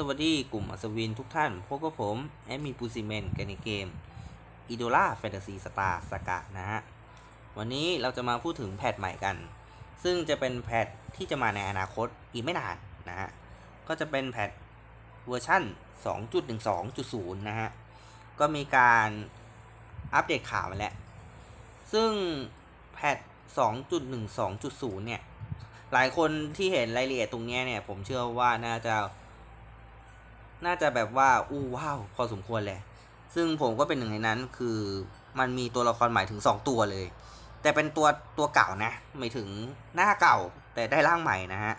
สวัสดีกลุ่มอัศวินทุกท่านพบกับผมแอมินปูซิเมนกันในเกมอีโดล่าแฟนตาซีสตาร์สกะนะฮะ วันนี้เราจะมาพูดถึงแพทใหม่กัน ซึ่งจะเป็นแพทที่จะมาในอนาคตอีกไม่นานนะฮะ ก็จะเป็นแพทเวอร์ชั่น 2.12.0 นะฮะ ก็มีการอัปเดตข่าวมาแล้ว ซึ่งแพท2.12.0 เนี่ย หลายคนที่เห็นรายละเอียดตรงนี้เนี่ย ผมเชื่อว่าน่าจะ น่าจะแบบว่าอู้ว้าวพอสมควรแหละ ซึ่งผมก็เป็นหนึ่งในนั้นคือมันมีตัวละครใหม่ถึง 2 ตัวเลย แต่เป็นตัวตัวเก่านะไม่ถึงหน้าเก่าแต่ได้ร่างใหม่นะฮะ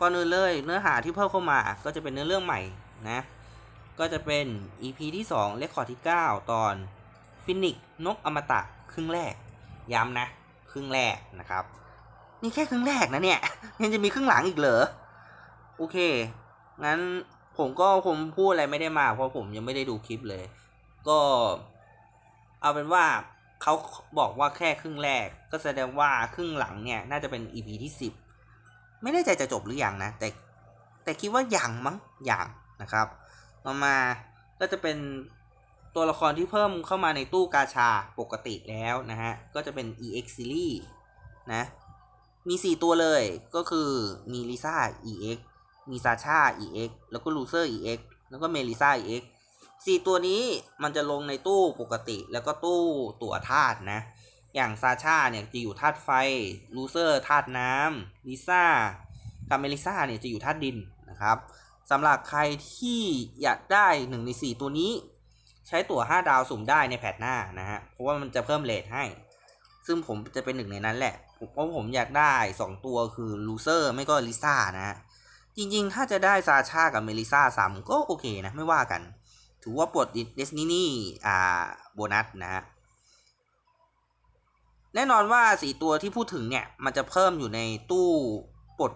ก่อนอื่นเลยเนื้อหาที่เพิ่มเข้ามาก็จะเป็นเนื้อเรื่องใหม่นะ ก็จะเป็น EP ที่2เลคคอร์ดที่ 9 ตอนฟินิกนกอมตะครึ่งแรก ย้ำนะ ครึ่งแรกนะครับ นี่แค่ครึ่งแรกนะเนี่ยยังจะมีครึ่งหลังอีกเหรอ โอเค งั้นผมก็คงพูดอะไรไม่ได้มากเพราะผมยังไม่ได้ดูคลิปเลย ก็เอาเป็นว่าเขาบอกว่าแค่ครึ่งแรก ก็แสดงว่าครึ่งหลังเนี่ย น่าจะเป็น EP ที่สิบไม่แน่ใจจะจบหรือยังนะ แต่แต่คิดว่าอยังมั้งอยังนะครับต่อมาก็จะเป็นตัวละครที่เพิ่มเข้ามาในตู้กาชาปกติแล้วนะฮะ ก็จะเป็น EX Series นะ มี 4 ตัวเลยก็คือมีลิซ่า EX มีซาชา EX แล้วก็ลูเซอร์ EX แล้วก็เมลิซ่า EX สี่ตัวนี้มันจะลงในตู้ปกติแล้วก็ตู้ตั๋วธาตุนะ อย่างซาชาเนี่ยจะอยู่ธาตุไฟ ลูเซอร์ธาตุน้ำลิซ่ากับเมลิซ่าเนี่ยจะอยู่ธาตุดินนะครับสำหรับใครที่อยากได้หนึ่งใน4ตัวนี้ ใช้ตั๋ว 5 ดาวสุ่มได้ในแพทหน้านะฮะ เพราะว่ามันจะเพิ่มเลทให้ ซึ่งผมจะเป็นหนึ่งในนั้นแหละ เพราะผมอยากได้ 2 ตัวคือลูเซอร์ไม่ก็ลิซ่านะฮะ จริงๆ ถ้าจะได้ซาชากับเมลิซ่าซ้ำก็โอเคนะ ไม่ว่ากัน ถือว่าปลดเดสนินี่อ่าโบนัสนะฮะแน่นอนว่าสีตัวที่พูดถึงเนี่ย มันจะเพิ่มอยู่ในตู้ปลด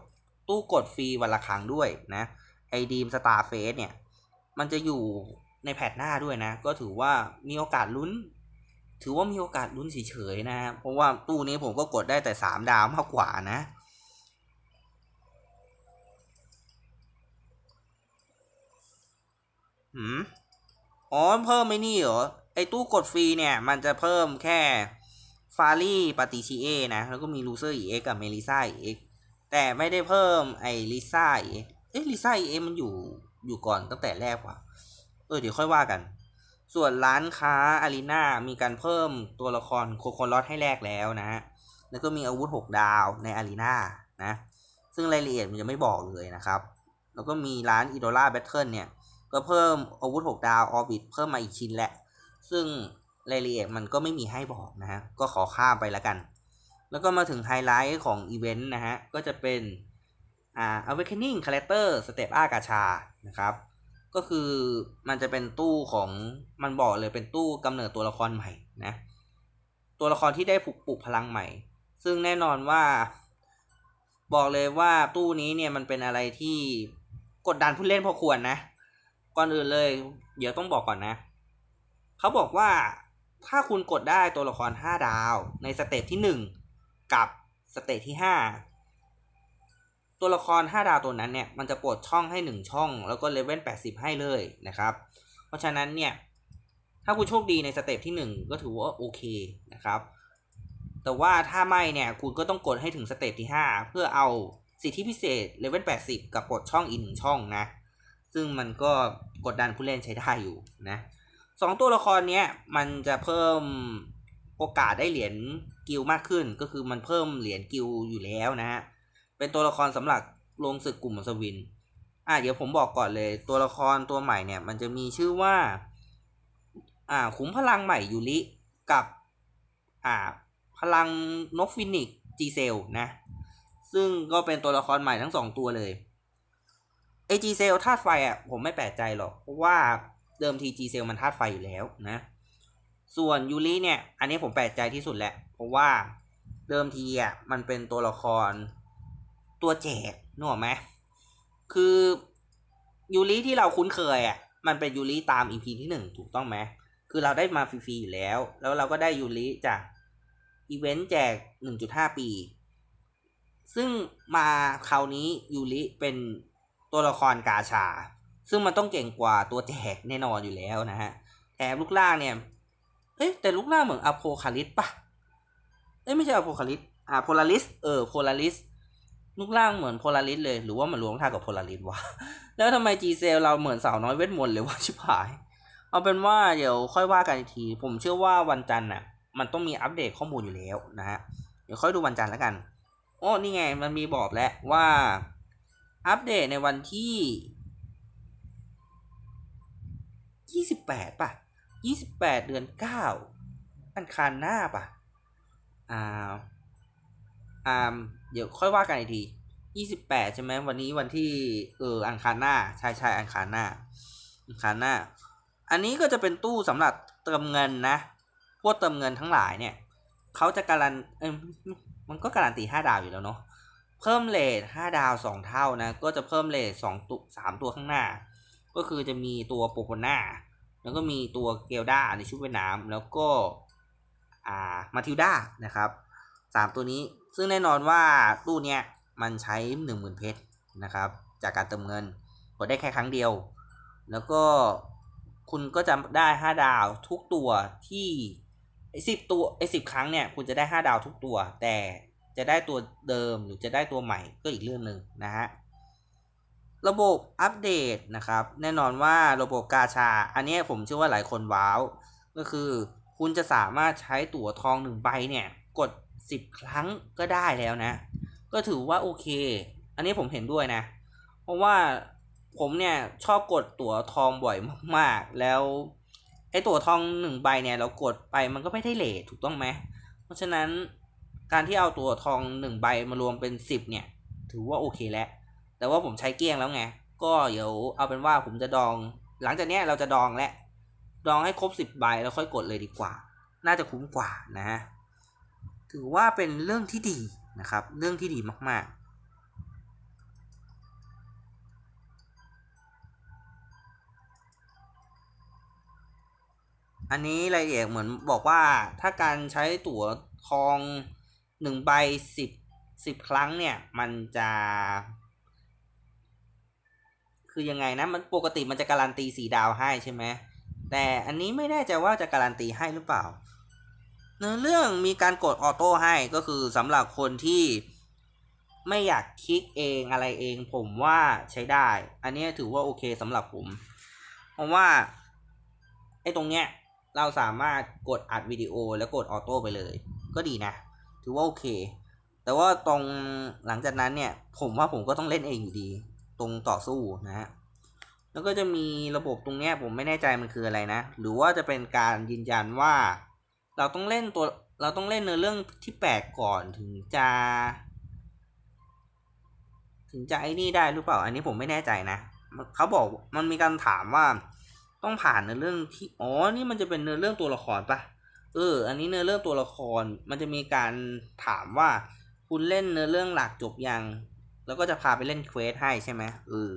ตู้กดฟรีวันละครั้งด้วยนะไอดีมสตาร์เฟสเนี่ย มันจะอยู่ในแพทหน้าด้วยนะ ก็ถือว่ามีโอกาสลุ้น ถือว่ามีโอกาสลุ้นเฉยๆนะฮะเพราะว่าตู้นี้ผมก็กดได้แต่สามดาวมากกว่านะ หืมอ๋อเพิ่มไม่นี่เหรอ ไอตู้กดฟรีเนี่ย มันจะเพิ่มแค่ฟารี่ปาติชิเอนะ แล้วก็มีลูเซอร์อีเอ็กกับเมลิซ่าอีเอ็กแต่ไม่ได้เพิ่มไอลิซ่าอีเอ็กเอ้ลิซ่าอีเอ็กมันอยู่อยู่ก่อนตั้งแต่แรกว่ะ เออเดี๋ยวค่อยว่ากัน ส่วนร้านค้าอารีนามีการเพิ่มตัวละครโคโคลอตให้แลกแล้วนะฮะแล้วก็มีอาวุธ 6 ดาวในอารีนานะ ซึ่งรายละเอียดมันจะไม่บอกเลยนะครับ แล้วก็มีร้านอีโดล่าแบทเทิลเนี่ย ก็เพิ่มอาวุธ 6 ดาวออบิทเพิ่มมาอีกชิ้นแหละ ซึ่งรายละเอียดมันก็ไม่มีให้บอกนะฮะ ก็ขอข้ามไปแล้วกัน แล้วก็มาถึงไฮไลท์ของอีเวนต์นะฮะ ก็จะเป็นอ่า Awakening Character Step อากาชานะครับ ก็คือมันจะเป็นตู้ของมันบอกเลยเป็นตู้กำเนิดตัวละครใหม่นะ ตัวละครที่ได้ปลุกปลุกพลังใหม่ ซึ่งแน่นอนว่าบอกเลยว่าตู้นี้เนี่ยมันเป็นอะไรที่กดดันผู้เล่นพอควรนะ ก่อนอื่นเลย เดี๋ยวต้องบอกก่อนนะเขาบอกว่าถ้าคุณกดได้ตัวละคร 5 ดาวในสเตจที่ 1 กับสเตจที่ 5 ตัวละคร 5 ดาวตัวนั้นเนี่ยมันจะปลดช่องให้ 1 ช่อง แล้วก็เลเวล80 ให้เลยนะครับ เพราะฉะนั้นเนี่ยถ้าคุณโชคดีในสเตจที่ 1 ก็ถือว่าโอเคนะครับ แต่ว่าถ้าไม่เนี่ยคุณก็ต้องกดให้ถึงสเตจที่ 5 เพื่อเอาสิทธิพิเศษเลเวล80 กับปลดช่องอีกหนึ่งช่องนะ ซึ่งมันก็กดดันผู้เล่นใช้ได้อยู่นะสองตัวละครเนี้ยมันจะเพิ่มโอกาสได้เหรียญกิลมากขึ้น ก็คือมันเพิ่มเหรียญกิลอยู่แล้วนะฮะเป็นตัวละครสำหรับลงศึกกลุ่มอัศวินอะเดี๋ยวผมบอกก่อนเลย ตัวละครตัวใหม่เนี่ยมันจะมีชื่อว่าอ่าขุมพลังใหม่ยูริกับอ่าพลังนกฟินิกจีเซลนะซึ่งก็เป็นตัวละครใหม่ทั้งสองตัวเลย ไอจีเซลธาตุไฟอะผมไม่แปลกใจหรอก เพราะว่าเดิมทีจีเซลมันธาตุไฟอยู่แล้วนะ ส่วนยูริเนี่ย อันนี้ผมแปลกใจที่สุดแหละ เพราะว่าเดิมทีอะมันเป็นตัวละครตัวแจกนึกออกไหมคือยูริที่เราคุ้นเคยอะมันเป็นยูริตามอีพีที่หนึ่งถูกต้องไหมคือเราได้มาฟรีๆอยู่แล้ว แล้วเราก็ได้ยูริจากอีเวนต์แจก 1.5 ปี ซึ่งมาคราวนี้ยูริเป็น ตัวละครกาชา ซึ่งมันต้องเก่งกว่าตัวแจกแน่นอนอยู่แล้วนะฮะแถมลูกล่างเนี่ยเอ๊ะแต่ลูกล่างเหมือนอโพคาลิสปะเอ้ยไม่ใช่อโพคาลิสอ่าโพลาริสเออโพลาริสลูกล่างเหมือนโพลาริสเลยหรือว่ามันรวมท่ากับโพลาริสวะแล้วทำไมจีเซลเราเหมือนสาวน้อยเวทมนต์เลยวะชิบหาย เอาเป็นว่าเดี๋ยวค่อยว่ากันอีกที ผมเชื่อว่าวันจันทร์น่ะมันต้องมีอัปเดตข้อมูลอยู่แล้วนะฮะเดี๋ยวค่อยดูวันจันทร์แล้วกันโอ้นี่ไงมันมีบอกแล้วว่า อัปเดตในวันที่ยี่สิบแปดป่ะยี่สิบแปดเดือนเก้าอันคารหน้าป่ะ อ่า อ่า เดี๋ยวค่อยว่ากันอีกทียี่สิบแปดใช่ไหมวันนี้วันที่ เออ อังคารหน้า ใช่ใช่อังคารหน้า อังคารหน้า อันนี้ก็จะเป็นตู้สำหรับเติมเงินนะ พวกเติมเงินทั้งหลายเนี่ย เขาจะการันเออมันก็การันตีห้าดาวอยู่แล้วเนาะ เพิ่มเลทห้าดาวสองเท่านะ ก็จะเพิ่มเลทสองตัวสามตัวข้างหน้า ก็คือจะมีตัวโปโปนาแล้วก็มีตัวเกลดาในชุดว่ายน้ำแล้วก็อ่ามาทิลดานะครับสามตัวนี้ซึ่งแน่นอนว่าตู้เนี้ยมันใช้หนึ่งหมื่นเพชรนะครับ จากการเติมเงินกดได้แค่ครั้งเดียว แล้วก็คุณก็จะได้ห้าดาวทุกตัวที่ไอ้สิบตัวไอ้สิบครั้งเนี่ยคุณจะได้ห้าดาวทุกตัวแต่ จะได้ตัวเดิมหรือจะได้ตัวใหม่ก็อีกเรื่องหนึ่งนะฮะระบบอัปเดตนะครับ แน่นอนว่าระบบกาชา อันนี้ผมเชื่อว่าหลายคนว้าว ก็คือคุณจะสามารถใช้ตั๋วทองหนึ่งใบเนี่ย กดสิบครั้งก็ได้แล้วนะ ก็ถือว่าโอเค อันนี้ผมเห็นด้วยนะ เพราะว่าผมเนี่ยชอบกดตั๋วทองบ่อยมากๆ แล้วไอ้ตั๋วทองหนึ่งใบเนี่ยเรากดไปมันก็ไม่ได้เลทถูกต้องไหม เพราะฉะนั้น การที่เอาตัวทองหนึ่งใบมารวมเป็นสิบเนี่ย ถือว่าโอเคแล้ว แต่ว่าผมใช้เกลี้ยงแล้วไง ก็เดี๋ยวเอาเป็นว่าผมจะดอง หลังจากนี้เราจะดองและ ดองให้ครบสิบใบแล้วค่อยกดเลยดีกว่า น่าจะคุ้มกว่านะฮะถือว่าเป็นเรื่องที่ดีนะครับ เรื่องที่ดีมาก ๆอันนี้รายละเอียดเหมือนบอกว่าถ้าการใช้ตั๋วทอง หนึ่งใบสิบสิบครั้งเนี่ย มันจะ คือยังไงนะ มันปกติมันจะการันตีสีดาวให้ใช่ไหมแต่อันนี้ไม่แน่ใจว่าจะการันตีให้หรือเปล่า เนื้อเรื่องมีการกดออโต้ให้ก็คือสำหรับคนที่ไม่อยากคลิกเองอะไรเอง ผมว่าใช้ได้ อันนี้ถือว่าโอเคสำหรับผม เพราะว่าไอ้ตรงเนี้ยเราสามารถกดอัดวิดีโอแล้วกดออโต้ไปเลย ก็ดีนะ ถือว่าโอเค แต่ว่าตรงหลังจากนั้นเนี่ย ผมว่าผมก็ต้องเล่นเองอยู่ดี ตรงต่อสู้นะฮะแล้วก็จะมีระบบตรงเนี้ยผมไม่แน่ใจมันคืออะไรนะ หรือว่าจะเป็นการยืนยันว่า เราต้องเล่นตัวเราต้องเล่นเนื้อเรื่องที่แปดก่อนถึงจะ ถึงจะไอ้นี่ได้หรือเปล่า อันนี้ผมไม่แน่ใจนะเขาบอกมันมีการถามว่าต้องผ่านเนื้อเรื่องที่อ๋อนี่มันจะเป็นเนื้อเรื่องตัวละครปะ เออ อันนี้เนื้อเรื่องตัวละครมันจะมีการถามว่า คุณเล่นเนื้อเรื่องหลักจบยัง แล้วก็จะพาไปเล่นเควสให้ใช่ไหมเออ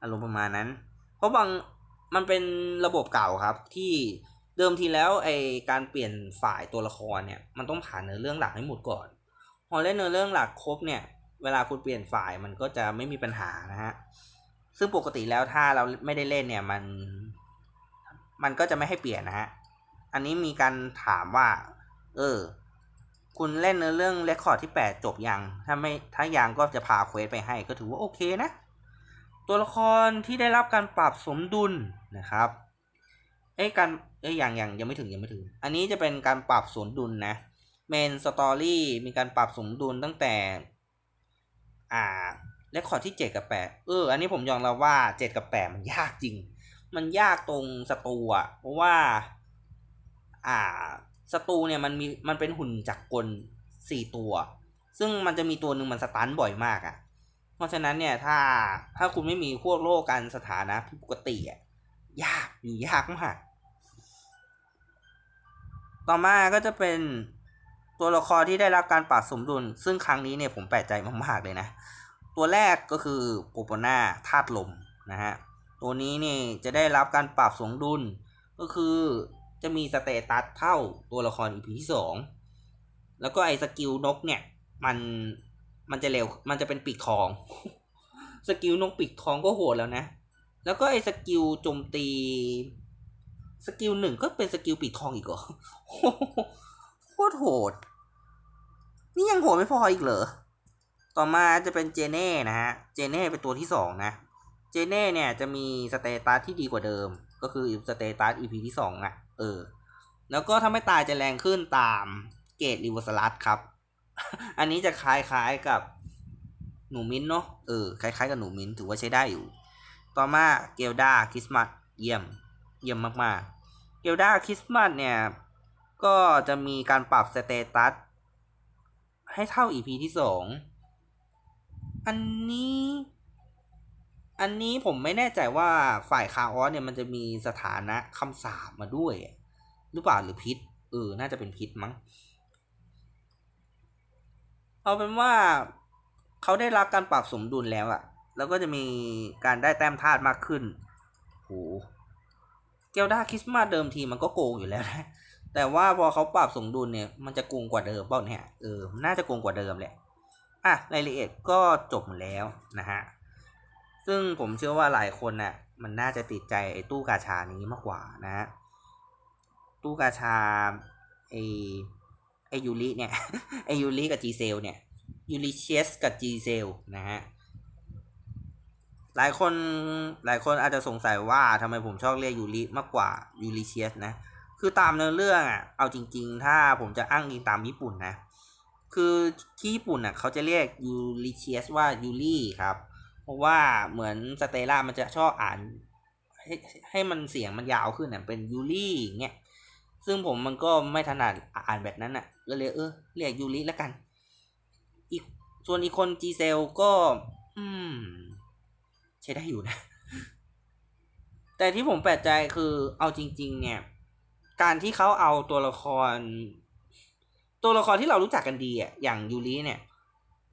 อารมณ์ประมาณนั้น เพราะบางมันเป็นระบบเก่าครับที่เดิมทีแล้วไอการเปลี่ยนฝ่ายตัวละครเนี่ยมันต้องผ่านเนื้อเรื่องหลักให้หมดก่อน พอเล่นเนื้อเรื่องหลักครบเนี่ย เวลาคุณเปลี่ยนฝ่ายมันก็จะไม่มีปัญหานะฮะซึ่งปกติแล้วถ้าเราไม่ได้เล่นเนี่ยมัน มันก็จะไม่ให้เปลี่ยนนะฮะ อันนี้มีการถามว่า เออ คุณเล่นเนื้อเรื่องเรคคอร์ดที่แปดจบยัง ถ้าไม่ถ้ายังก็จะพาเควสไปให้ก็ถือว่าโอเคนะ ตัวละครที่ได้รับการปรับสมดุลนะครับเอ้ยการเอ้ยยังยังยังไม่ถึงยังไม่ถึง อันนี้จะเป็นการปรับสมดุลนะเมนสตอรี่มีการปรับสมดุลตั้งแต่ อ่าเรคคอร์ดที่เจ็ดกับแปดเออ อันนี้ผมยอมรับว่าเจ็ดกับแปดมันยากจริง มันยากตรงสตูอะเพราะว่า อ่าสตูเนี่ยมันมีมันเป็นหุ่นจักรกลสี่ตัว ซึ่งมันจะมีตัวหนึ่งมันสตันบ่อยมากอะ่ะ เพราะฉะนั้นเนี่ยถ้าถ้าคุณไม่มีพวกโลกการสถานะปกติอะยากอยู่ยากมากต่อมาก็จะเป็นตัวละครที่ได้รับการปรับสมดุล ซึ่งครั้งนี้เนี่ยผมแปลกใจมากๆเลยนะ ตัวแรกก็คือโปโปนาธาตุลมนะฮะ ตัวนี้นี่จะได้รับการปรับสมดุล ก็คือ จะมีสเตตัสเท่าตัวละคร EP ที่สองแล้วก็ไอ้สกิลนกเนี่ย มันมันจะเร็วมันจะเป็นปีกทอง สกิลนกปีกทองก็โหดแล้วนะ แล้วก็ไอ้สกิลโจมตีสกิลหนึ่งก็เป็นสกิลปีกทองอีกเหรอโคตรโหด นี่ยังโหดไม่พออีกเหรอ ต่อมาจะเป็นเจเน่นะฮะ เจเน่เป็นตัวที่สองนะ เจเน่เนี่ยจะมีสเตตัสที่ดีกว่าเดิม ก็คือสเตตัส EP ที่สองอะ เออ แล้วก็ถ้าไม่ตายจะแรงขึ้นตามเกรดริเวอร์สลัดครับ อันนี้จะคล้ายๆกับหนูมิ้นเนาะเออคล้ายๆกับหนูมิ้นถือว่าใช้ได้อยู่ ต่อมาเกลดาคริสต์มาสเยี่ยมเยี่ยมมากๆ เกลดาคริสต์มาสเนี่ย ก็จะมีการปรับสเตตัสให้เท่า EP ที่สองอันนี้ อันนี้ผมไม่แน่ใจว่าฝ่ายคาออสเนี่ยมันจะมีสถานะคำสาปมาด้วย หรือเปล่าหรือพิษเออ น่าจะเป็นพิษมั้ง เอาเป็นว่าเขาได้รับการปรับสมดุลแล้วอะแล้วก็จะมีการได้แต้มธาตุมากขึ้นโหเกลดาคริสต์มาสเดิมทีมันก็โกงอยู่แล้วนะ แต่ว่าพอเขาปรับสมดุลเนี่ย มันจะโกงกว่าเดิมเปล่าเนี่ย เออ น่าจะโกงกว่าเดิมแหละ อะ รายละเอียดก็จบแล้วนะฮะ ซึ่งผมเชื่อว่าหลายคนน่ะมันน่าจะติดใจไอ้ตู้กาชานี้มากกว่านะฮะตู้กาชาไอไอยูริเนี่ยไอยูริกับจีเซลเนี่ยยูริเชสกับจีเซลนะฮะหลายคนหลายคนอาจจะสงสัยว่าทำไมผมชอบเรียกยูริมากกว่ายูริเชสนะคือตามเนื้อเรื่องอะเอาจริง ๆ ถ้าผมจะอ้างอิงตามญี่ปุ่นนะคือที่ญี่ปุ่นอะเขาจะเรียกยูริเชสว่ายูริครับ เพราะว่าเหมือนสเตล่ามันจะชอบอ่าน ให้ให้มันเสียงมันยาวขึ้นอะเป็นยูริอย่างเงี้ยซึ่งผมมันก็ไม่ถนัดอ่านแบบนั้นอะ ก็เลยเออเรียกยูริแล้วกัน อีกส่วนอีกคนจีเซลก็ อืม ใช้ได้อยู่นะ แต่ที่ผมแปลกใจคือเอาจริง ๆ เนี่ย การที่เขาเอาตัวละคร ตัวละครที่เรารู้จักกันดีอะอย่างยูริเนี่ย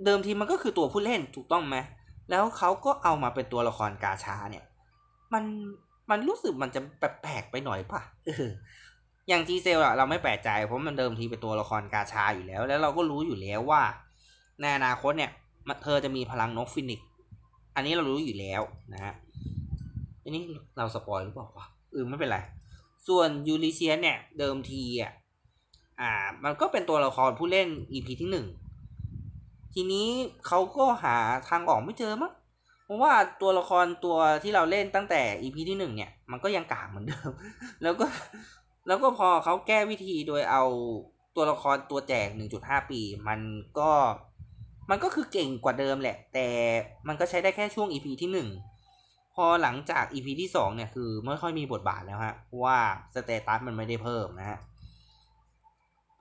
เดิมทีมันก็คือตัวผู้เล่นถูกต้องไหม แล้วเขาก็เอามาเป็นตัวละครกาชาเนี่ย มันมันรู้สึกมันจะแปลกๆไปหน่อยป่ะอย่างจีเซลอะเราไม่แปลกใจเพราะมันเดิมทีเป็นตัวละครกาชาอยู่แล้ว แล้วเราก็รู้อยู่แล้วว่าในอนาคตเนี่ยเธอจะมีพลังนกฟินิก อันนี้เรารู้อยู่แล้วนะฮะอันนี้เราสปอยหรือเปล่าวะเออไม่เป็นไร ส่วนยูริเชียนเนี่ยเดิมทีอะอ่า มันก็เป็นตัวละครผู้เล่น EP ที่หนึ่ง ทีนี้เขาก็หาทางออกไม่เจอมั้งเพราะว่าตัวละครตัวที่เราเล่นตั้งแต่ EP ที่หนึ่งเนี่ย มันก็ยังกากเหมือนเดิม แล้วก็แล้วก็พอเขาแก้วิธีโดยเอาตัวละครตัวแจก 1.5 ปี มันก็มันก็คือเก่งกว่าเดิมแหละ แต่มันก็ใช้ได้แค่ช่วง EP ที่หนึ่งพอหลังจาก EP ที่สองเนี่ยคือไม่ค่อยมีบทบาทแล้วฮะเพราะว่าสเตตัสมันไม่ได้เพิ่มนะฮะ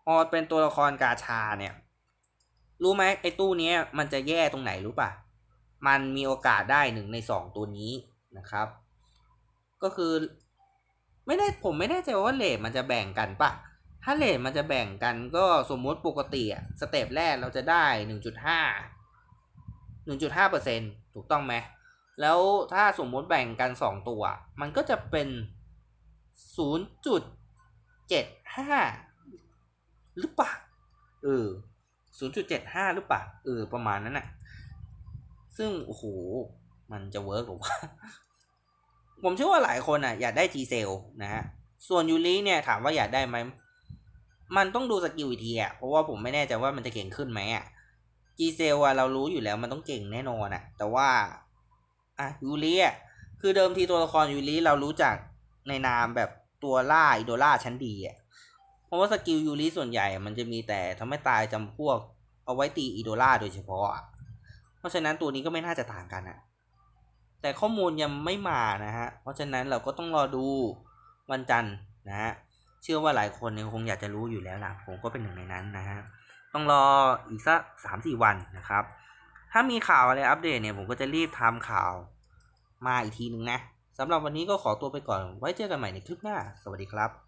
พอเป็นตัวละครกาชาเนี่ย รู้ไหมไอ้ตู้เนี้ยมันจะแย่ตรงไหนรู้ป่ะ มันมีโอกาสได้หนึ่งในสองตัวนี้นะครับ ก็คือไม่ได้ผมไม่แน่ใจว่าเลทมันจะแบ่งกันป่ะถ้าเลทมันจะแบ่งกันก็สมมติปกติอะสเต็ปแรกเราจะได้หนึ่งจุดห้าหนึ่งจุดห้าเปอร์เซ็นถูกต้องไหมแล้วถ้าสมมติแบ่งกันสองตัว มันก็จะเป็นศูนย์จุดเจ็ดห้าหรือปล่าเออ ศูนย์จุดเจ็ดห้าหรือเปล่าเออประมาณนั้นน่ะ ซึ่ง โอ้โห มันจะเวิร์กหรือวะผมเชื่อว่าหลายคนอะ อยากได้ G c e l นะฮะ ส่วนยูริเนี่ย ถามว่าอยากได้ไหม มันต้องดูสกิลอีกทีอะ เพราะว่าผมไม่แน่ใจว่ามันจะเก่งขึ้นไหมอะ G c e l อะ เรารู้อยู่แล้วมันต้องเก่งแน่นอนอะ แต่ว่า อะยูริอะ คือเดิมทีตัวละครยูริเรารู้จักในนามแบบตัวล่าอิโดล่าชั้นดีอะ เพราะว่าสกิลยูริส่วนใหญ่มันจะมีแต่ทำให้ตายจำพวก เอาไว้ตีอิโดล่าโดยเฉพาะ เพราะฉะนั้นตัวนี้ก็ไม่น่าจะต่างกันอะแต่ข้อมูลยังไม่มานะฮะ เพราะฉะนั้นเราก็ต้องรอดูวันจันทร์นะฮะ เชื่อว่าหลายคนเนี่ยคงอยากจะรู้อยู่แล้วล่ะ ผมก็เป็นหนึ่งในนั้นนะฮะ ต้องรออีกสักสามสี่วันนะครับ ถ้ามีข่าวอะไรอัปเดตเนี่ยผมก็จะรีบทำข่าวมาอีกทีหนึ่งนะสำหรับวันนี้ก็ขอตัวไปก่อน ไว้เจอกันใหม่ในคลิปหน้า สวัสดีครับ